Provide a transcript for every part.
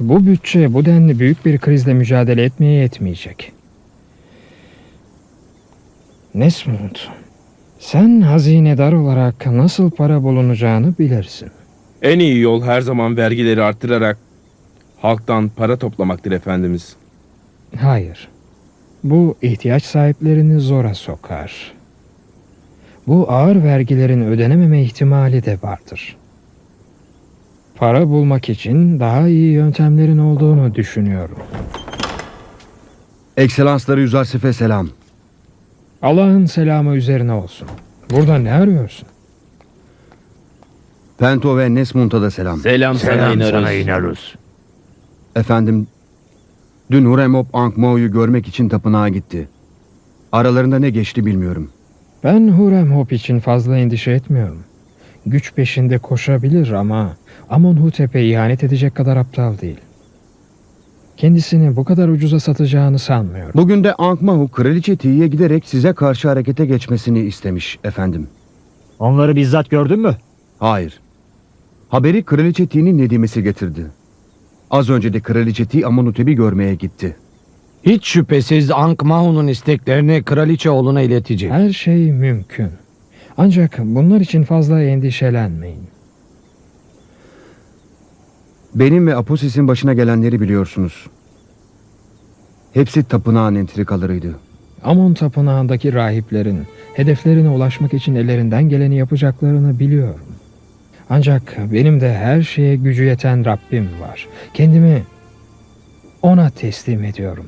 bu bütçe bu denli büyük bir krizle mücadele etmeye yetmeyecek. Nesmut, sen hazinedar olarak nasıl para bulunacağını bilirsin. En iyi yol her zaman vergileri arttırarak halktan para toplamaktır efendimiz. Hayır. Bu ihtiyaç sahiplerini zora sokar. Bu ağır vergilerin ödenememe ihtimali de vardır. Para bulmak için daha iyi yöntemlerin olduğunu düşünüyorum. Ekselansları Yüzarsif'e selam. Allah'ın selamı üzerine olsun. Burada ne arıyorsun? Pento ve Nesmunt'a da selam. Selam, Selam sana inarız. Efendim, dün Huremop Ankmo'yu görmek için tapınağa gitti. Aralarında ne geçti bilmiyorum. Ben Hurem Hop için fazla endişe etmiyorum. Güç peşinde koşabilir ama Amonhotep'e ihanet edecek kadar aptal değil. Kendisini bu kadar ucuza satacağını sanmıyorum. Bugün de Ankmahu Kraliçe Ti'ye giderek size karşı harekete geçmesini istemiş efendim. Onları bizzat gördün mü? Hayır. Haberi Kraliçe Ti'nin Nedimesi getirdi. Az önce de Kraliçe Ti Amonutep'i görmeye gitti. Hiç şüphesiz Ankmahun'un isteklerini kraliçe oğluna iletecek. Her şey mümkün. Ancak bunlar için fazla endişelenmeyin. Benim ve Aposis'in başına gelenleri biliyorsunuz. Hepsi tapınağın entrikalarıydı. Amon tapınağındaki rahiplerin hedeflerine ulaşmak için ellerinden geleni yapacaklarını biliyorum. Ancak benim de her şeye gücü yeten Rabbim var. Kendimi ona teslim ediyorum.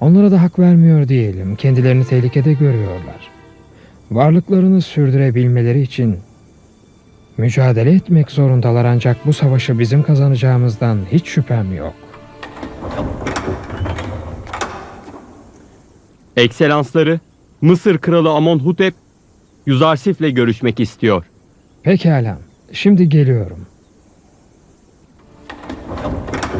Onlara da hak vermiyor diyelim. Kendilerini tehlikede görüyorlar. Varlıklarını sürdürebilmeleri için mücadele etmek zorundalar ancak bu savaşı bizim kazanacağımızdan hiç şüphem yok. Ekselansları, Mısır Kralı Amonhotep, Yüzarsif'le görüşmek istiyor. Pekala, şimdi geliyorum.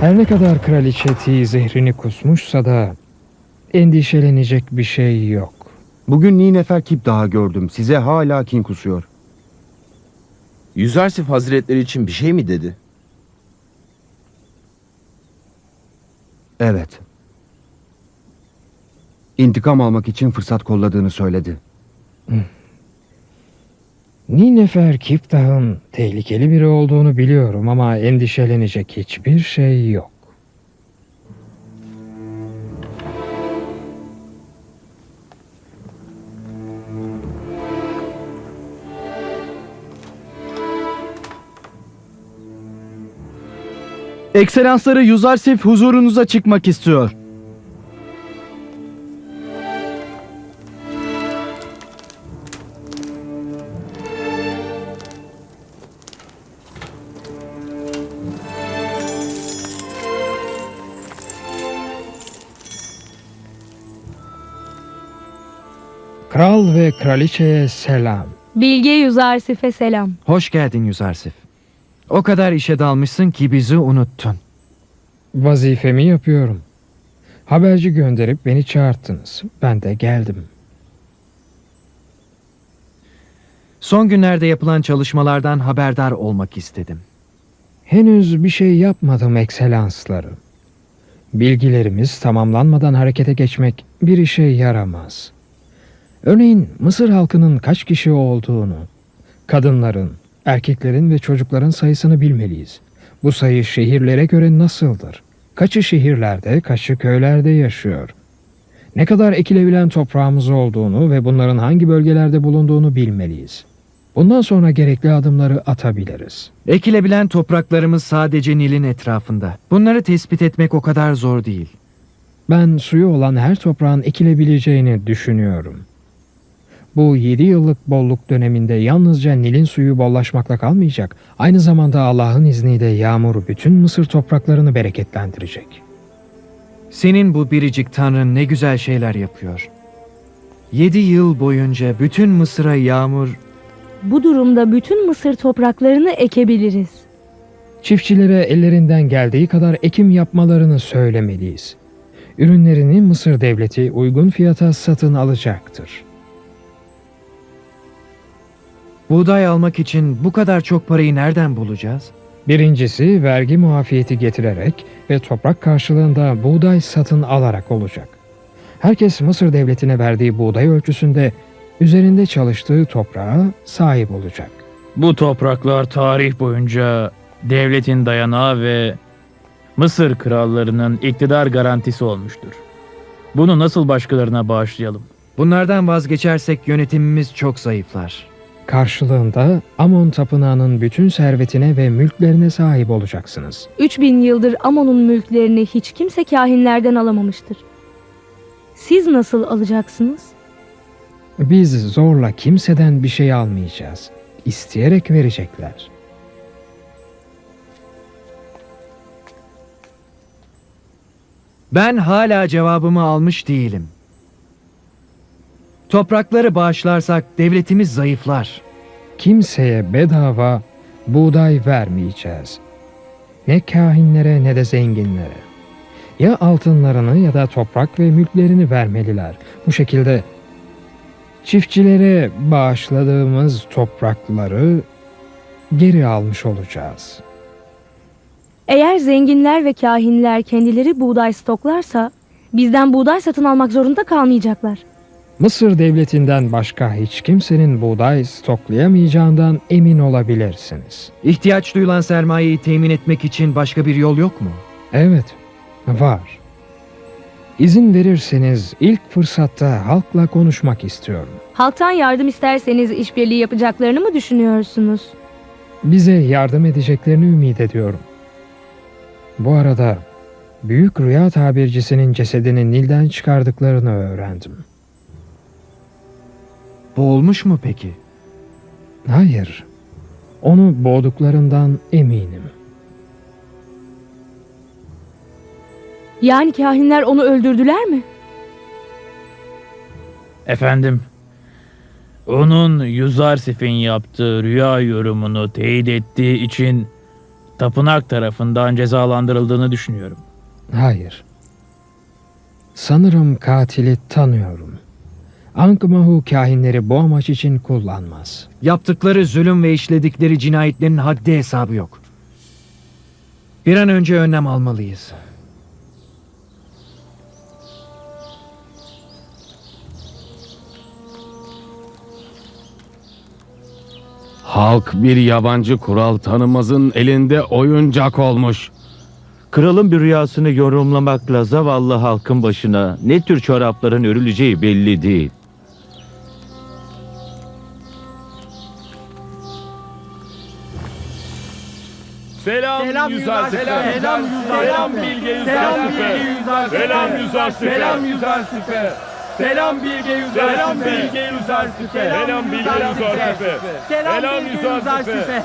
Her ne kadar kraliçe zehrini kusmuşsa da endişelenecek bir şey yok. Bugün Nineferkip daha gördüm. Size hala kin kusuyor. Yüzarsif Hazretleri için bir şey mi dedi? Evet. İntikam almak için fırsat kolladığını söyledi. Ninefer Kiptah'ın tehlikeli biri olduğunu biliyorum ama endişelenecek hiçbir şey yok. Ekselansları Yuzarsif huzurunuza çıkmak istiyor. Kral ve kraliçeye selam. Bilge Yüzarsif'e selam. Hoş geldin Yuzarsif. O kadar işe dalmışsın ki bizi unuttun. Vazifemi yapıyorum. Haberci gönderip beni çağırttınız. Ben de geldim. Son günlerde yapılan çalışmalardan haberdar olmak istedim. Henüz bir şey yapmadım ekselansları. Bilgilerimiz tamamlanmadan harekete geçmek bir işe yaramaz. Örneğin Mısır halkının kaç kişi olduğunu, kadınların, erkeklerin ve çocukların sayısını bilmeliyiz. Bu sayı şehirlere göre nasıldır? Kaçı şehirlerde, kaçı köylerde yaşıyor? Ne kadar ekilebilen toprağımız olduğunu ve bunların hangi bölgelerde bulunduğunu bilmeliyiz. Bundan sonra gerekli adımları atabiliriz. Ekilebilen topraklarımız sadece Nil'in etrafında. Bunları tespit etmek o kadar zor değil. Ben suyu olan her toprağın ekilebileceğini düşünüyorum. Bu 7 yıllık bolluk döneminde yalnızca Nil'in suyu bollaşmakla kalmayacak, aynı zamanda Allah'ın izniyle yağmur bütün Mısır topraklarını bereketlendirecek. Senin bu biricik tanrın ne güzel şeyler yapıyor. Yedi yıl boyunca bütün Mısır'a yağmur Bu durumda bütün Mısır topraklarını ekebiliriz. Çiftçilere ellerinden geldiği kadar ekim yapmalarını söylemeliyiz. Ürünlerini Mısır devleti uygun fiyata satın alacaktır. Buğday almak için bu kadar çok parayı nereden bulacağız? Birincisi vergi muafiyeti getirerek ve toprak karşılığında buğday satın alarak olacak. Herkes Mısır devletine verdiği buğday ölçüsünde üzerinde çalıştığı toprağa sahip olacak. Bu topraklar tarih boyunca devletin dayanağı ve Mısır krallarının iktidar garantisi olmuştur. Bunu nasıl başkalarına bağışlayalım? Bunlardan vazgeçersek yönetimimiz çok zayıflar. Karşılığında Amon tapınağının bütün servetine ve mülklerine sahip olacaksınız. 3000 yıldır Amon'un mülklerini hiç kimse kahinlerden alamamıştır. Siz nasıl alacaksınız? Biz zorla kimseden bir şey almayacağız. İsteyerek verecekler. Ben hala cevabımı almış değilim. Toprakları bağışlarsak devletimiz zayıflar. Kimseye bedava buğday vermeyeceğiz. Ne kahinlere ne de zenginlere. Ya altınlarını ya da toprak ve mülklerini vermeliler. Bu şekilde çiftçilere bağışladığımız toprakları geri almış olacağız. Eğer zenginler ve kahinler kendileri buğday stoklarsa bizden buğday satın almak zorunda kalmayacaklar. Mısır devletinden başka hiç kimsenin buğday stoklayamayacağından emin olabilirsiniz. İhtiyaç duyulan sermayeyi temin etmek için başka bir yol yok mu? Evet, var. İzin verirseniz ilk fırsatta halkla konuşmak istiyorum. Halktan yardım isterseniz işbirliği yapacaklarını mı düşünüyorsunuz? Bize yardım edeceklerini ümit ediyorum. Bu arada büyük rüya tabircisinin cesedini Nil'den çıkardıklarını öğrendim. Boğulmuş mu peki? Hayır, onu boğduklarından eminim. Yani kahinler onu öldürdüler mi? Efendim, onun Yuzarsif'in yaptığı rüya yorumunu teyit ettiği için tapınak tarafından cezalandırıldığını düşünüyorum. Hayır. Sanırım katili tanıyorum. Ankmahu kahinleri bu amaç için kullanmaz. Yaptıkları zulüm ve işledikleri cinayetlerin haddi hesabı yok. Bir an önce önlem almalıyız. Halk bir yabancı kural tanımazın elinde oyuncak olmuş. Kralın bir rüyasını yorumlamakla zavallı halkın başına ne tür çorapların örüleceği belli değil. Selam, selam Yüzarsif'e. Selam Yüzarsif'e. Selam Bilge Yüzarsif'e. Selam Yüzarsif'e. Selam Yüzarsif'e. Selam Bilge Yüzarsif'e. Selam Bilge Yüzarsif'e. Selam Bilge Yüzarsif'e. Selam Bilge Yüzarsif'e.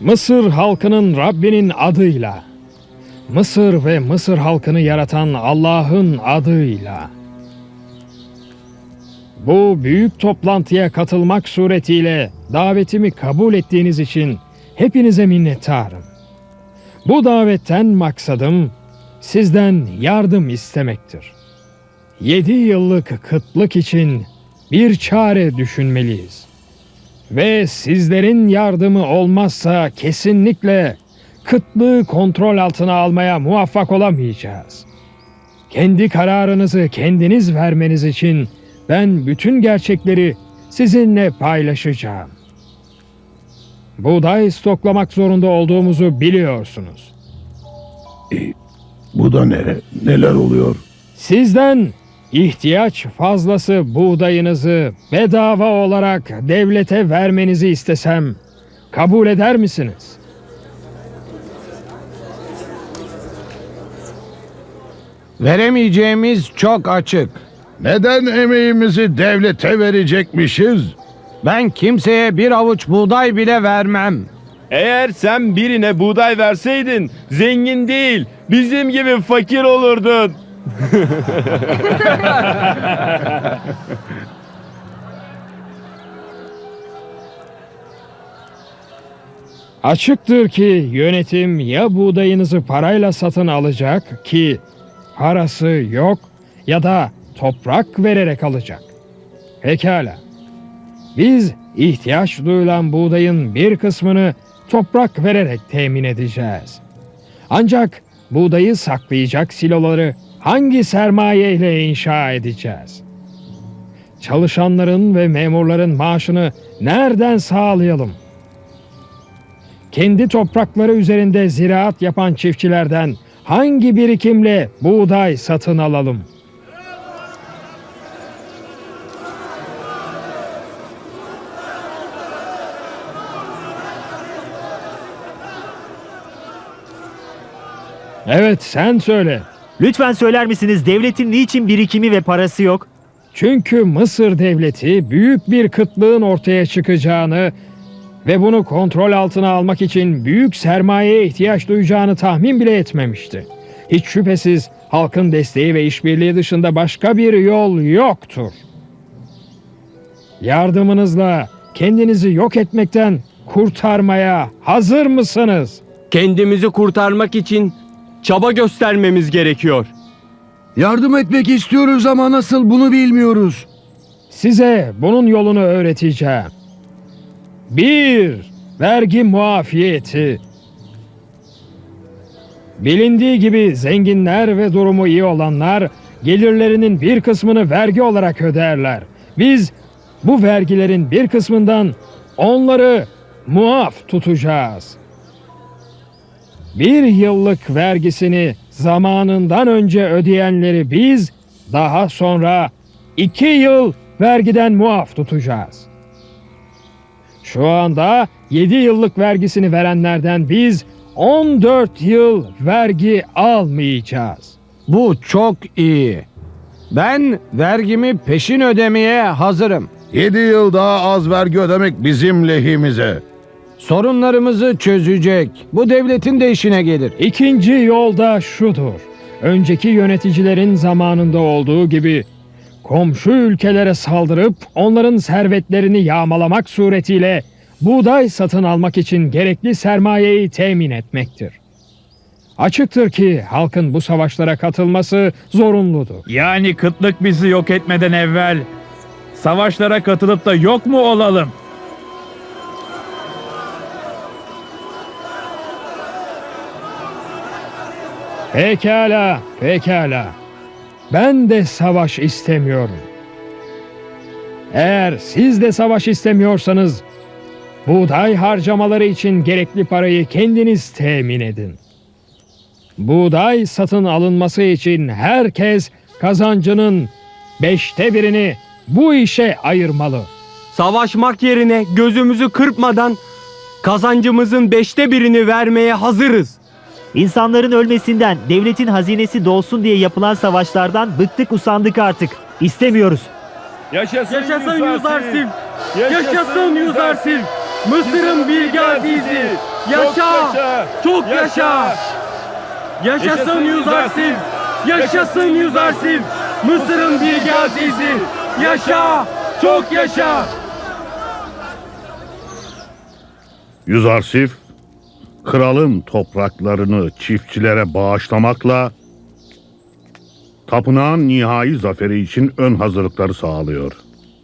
Mısır halkının Rabbinin adıyla. Mısır ve Mısır halkını yaratan Allah'ın adıyla. Bu büyük toplantıya katılmak suretiyle davetimi kabul ettiğiniz için hepinize minnettarım. Bu davetten maksadım sizden yardım istemektir. Yedi yıllık kıtlık için bir çare düşünmeliyiz. Ve sizlerin yardımı olmazsa kesinlikle kıtlığı kontrol altına almaya muvaffak olamayacağız. Kendi kararınızı kendiniz vermeniz için ben bütün gerçekleri sizinle paylaşacağım. Buğday stoklamak zorunda olduğumuzu biliyorsunuz. Bu da nere? Neler oluyor? Sizden ihtiyaç fazlası buğdayınızı bedava olarak devlete vermenizi istesem kabul eder misiniz? Veremeyeceğimiz çok açık. Neden emeğimizi devlete verecekmişiz? Ben kimseye bir avuç buğday bile vermem. Eğer sen birine buğday verseydin zengin değil bizim gibi fakir olurdun. Açıktır ki yönetim ya buğdayınızı parayla satın alacak ki parası yok ya da toprak vererek alacak. Pekala. Biz ihtiyaç duyulan buğdayın bir kısmını toprak vererek temin edeceğiz. Ancak buğdayı saklayacak siloları hangi sermaye ile inşa edeceğiz? Çalışanların ve memurların maaşını nereden sağlayalım? Kendi toprakları üzerinde ziraat yapan çiftçilerden hangi birikimle buğday satın alalım? Evet sen söyle. Lütfen söyler misiniz devletin niçin birikimi ve parası yok? Çünkü Mısır devleti büyük bir kıtlığın ortaya çıkacağını ve bunu kontrol altına almak için büyük sermayeye ihtiyaç duyacağını tahmin bile etmemişti. Hiç şüphesiz halkın desteği ve işbirliği dışında başka bir yol yoktur. Yardımınızla kendinizi yok etmekten kurtarmaya hazır mısınız? Kendimizi kurtarmak için çaba göstermemiz gerekiyor. Yardım etmek istiyoruz ama nasıl bunu bilmiyoruz. Size bunun yolunu öğreteceğim. 1. Vergi muafiyeti. Bilindiği gibi zenginler ve durumu iyi olanlar gelirlerinin bir kısmını vergi olarak öderler. Biz bu vergilerin bir kısmından onları muaf tutacağız. Bir yıllık vergisini zamanından önce ödeyenleri biz daha sonra iki yıl vergiden muaf tutacağız. Şu anda 7 yıllık vergisini verenlerden biz 14 yıl vergi almayacağız. Bu çok iyi. Ben vergimi peşin ödemeye hazırım. 7 yıl daha az vergi ödemek bizim lehimize. Sorunlarımızı çözecek. Bu devletin de işine gelir. İkinci yol da şudur. Önceki yöneticilerin zamanında olduğu gibi komşu ülkelere saldırıp onların servetlerini yağmalamak suretiyle buğday satın almak için gerekli sermayeyi temin etmektir. Açıktır ki halkın bu savaşlara katılması zorunludur. Yani kıtlık bizi yok etmeden evvel savaşlara katılıp da yok mu olalım? Pekala, pekala. Ben de savaş istemiyorum. Eğer siz de savaş istemiyorsanız, buğday harcamaları için gerekli parayı kendiniz temin edin. Buğday satın alınması için herkes kazancının beşte birini bu işe ayırmalı. Savaşmak yerine gözümüzü kırpmadan kazancımızın beşte birini vermeye hazırız. İnsanların ölmesinden, devletin hazinesi dolsun diye yapılan savaşlardan bıktık usandık artık. İstemiyoruz. Yaşasın, Yüzarsif! Yaşasın Yüzarsif! Mısır'ın bilge azizi! Yaşa! Çok yaşa! Yaşasın Yüzarsif! Yaşasın Yüzarsif! Mısır'ın bilge azizi! Yaşa! Çok yaşa! Yüzarsif, kralın topraklarını çiftçilere bağışlamakla tapınağın nihai zaferi için ön hazırlıkları sağlıyor.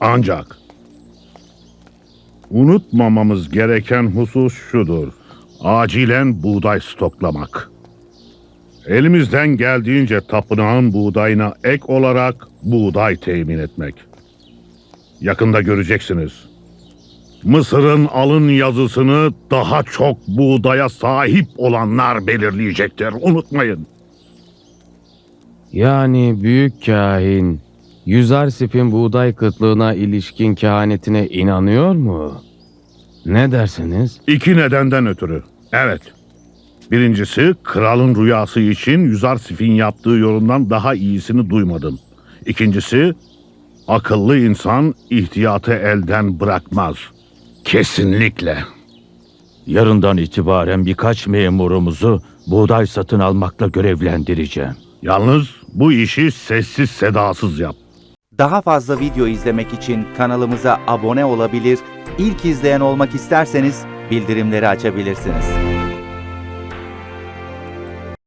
Ancak unutmamamız gereken husus şudur. Acilen buğday stoklamak. Elimizden geldiğince tapınağın buğdayına ek olarak buğday temin etmek. Yakında göreceksiniz. Mısır'ın alın yazısını daha çok buğdaya sahip olanlar belirleyecektir. Unutmayın. Yani büyük kahin Yüzarsif'in buğday kıtlığına ilişkin kehanetine inanıyor mu? Ne dersiniz? İki nedenden ötürü. Evet. Birincisi kralın rüyası için Yüzarsif'in yaptığı yorumdan daha iyisini duymadım. İkincisi akıllı insan ihtiyatı elden bırakmaz. Kesinlikle. Yarından itibaren birkaç memurumuzu buğday satın almakla görevlendireceğim. Yalnız bu işi sessiz sedasız yap. Daha fazla video izlemek için kanalımıza abone olabilir, ilk izleyen olmak isterseniz bildirimleri açabilirsiniz.